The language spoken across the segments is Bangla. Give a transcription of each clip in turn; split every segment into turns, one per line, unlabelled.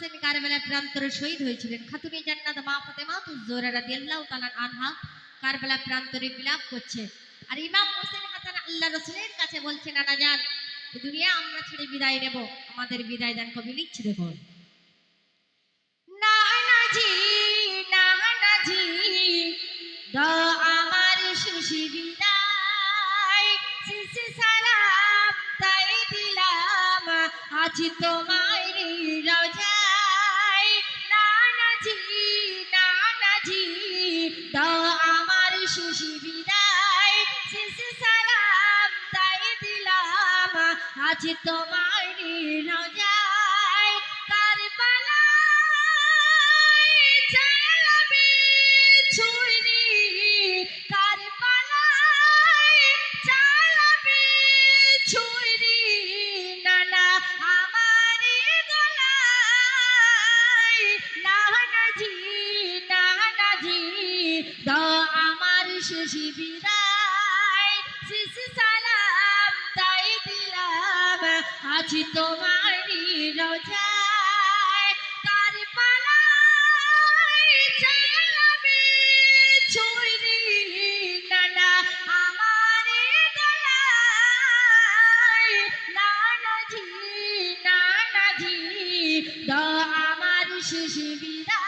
হোসেন কারবেলায় প্রান্তরে শহীদ হয়েছিলেন খাতুনি জান্নাত মা ফাতেমা তুজোরা রাদিয়াল্লাহু তাআলা আনহা কারবেলা প্রান্তরে বিলাপ করছে। আর ইমাম হোসেন হাসান আল্লাহ রসুলের কাছে বলছেন নানা জান দুনিয়া আমরা ছেড়ে বিদায় নেব, আমাদের বিদায় দান কবি লিখছে দেখুন না না জি না না জি দাও আমার শিশি বিদায় শিশি সালাম তাই দিলাম, আজ তোমায় রোজায় আজ তোমায় আজ তোমারই রোজায় কারবালায় চালাবে ছুরি নানা আমার গলায় নানাজি নানাজি দাও আমার শেষ বিদায়।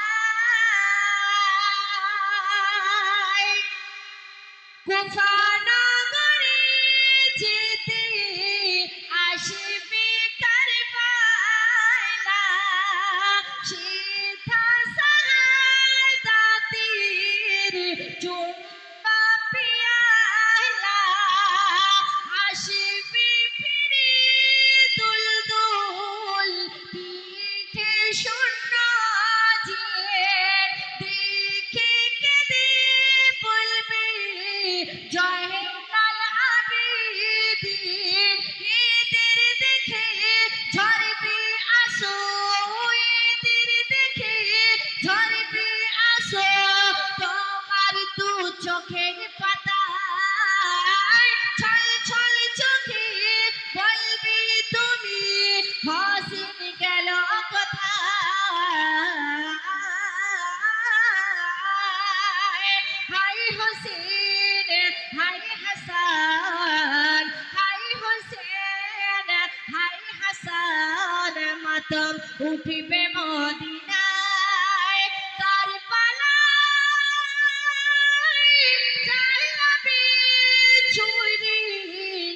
মাতম উঠিবে মদিনায়, কারবালায় চালাবে ছুরি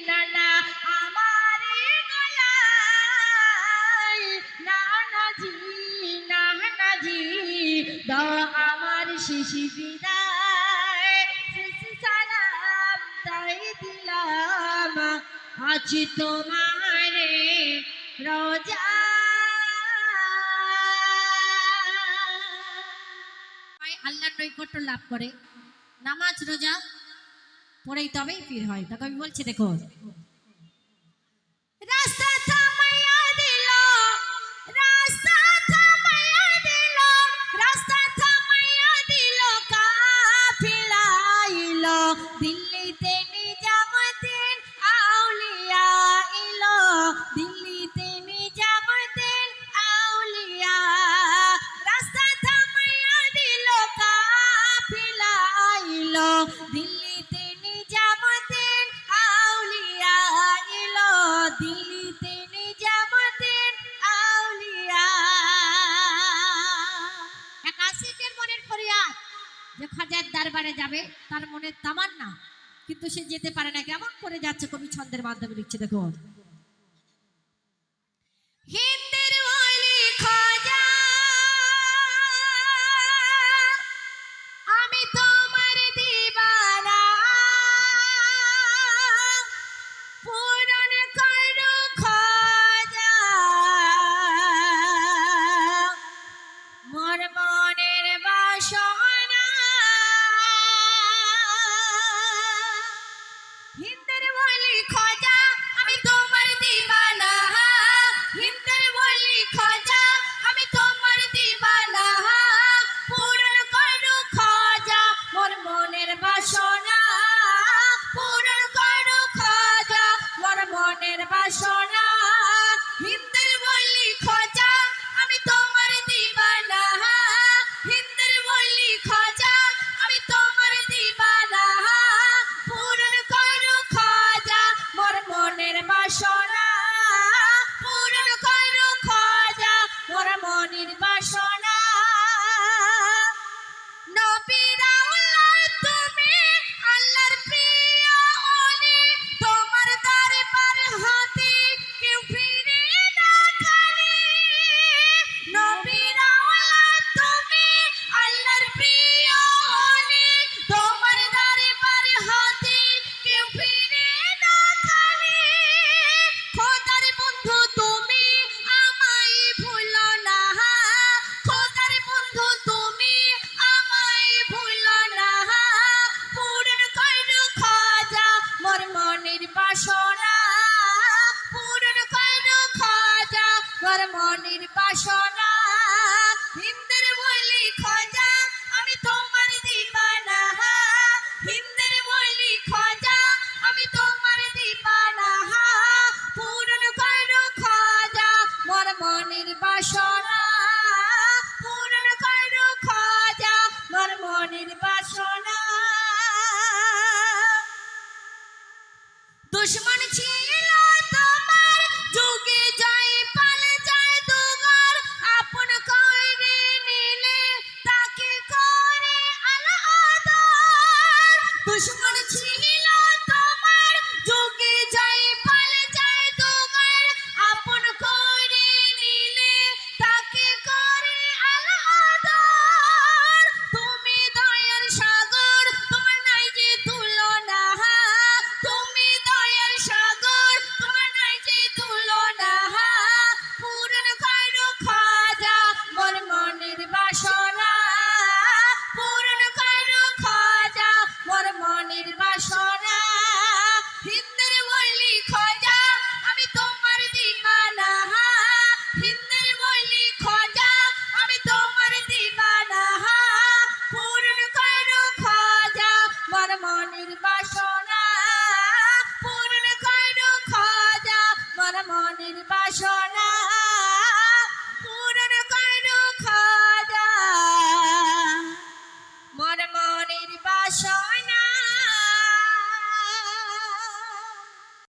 নানা আমার গলায়। নানাজি নানাজি দাও আমার শিশি বিদায়। শিশি সালাম তাই দিলাম, আজ তোমারে রোজা আল্লাহর নৈকট্য লাভ করে। নামাজ, রোজা পড়েই তবেই ফির হয়। তাকে আমি বলছি, দেখো দিল্লিতে দিল্লিতে নিজামুদ্দিন আউলিয়া ইলো দিল্লিতে নিজামুদ্দিন আউলিয়া। এক আশিকের মনের ফরিয়াদ যে খাজার দরবারে যাবে, তার মনের তামান্না কিন্তু সে যেতে পারে না। কেমন করে যাচ্ছে কবি ছন্দের মাধ্যমে লিখছে দেখো হিন্দের বাসনা বাসনা হিন্দের বলি আমি তোমার
দিবানা। হিন্দের বলি খোঁজা, আমি তোমার দিবানা। পূরণ কর খোঁজা, মোর মনের বাসনা। পূরণ কর খোঁজা, মোর মনের বাসনা। দুশ্মন ছিল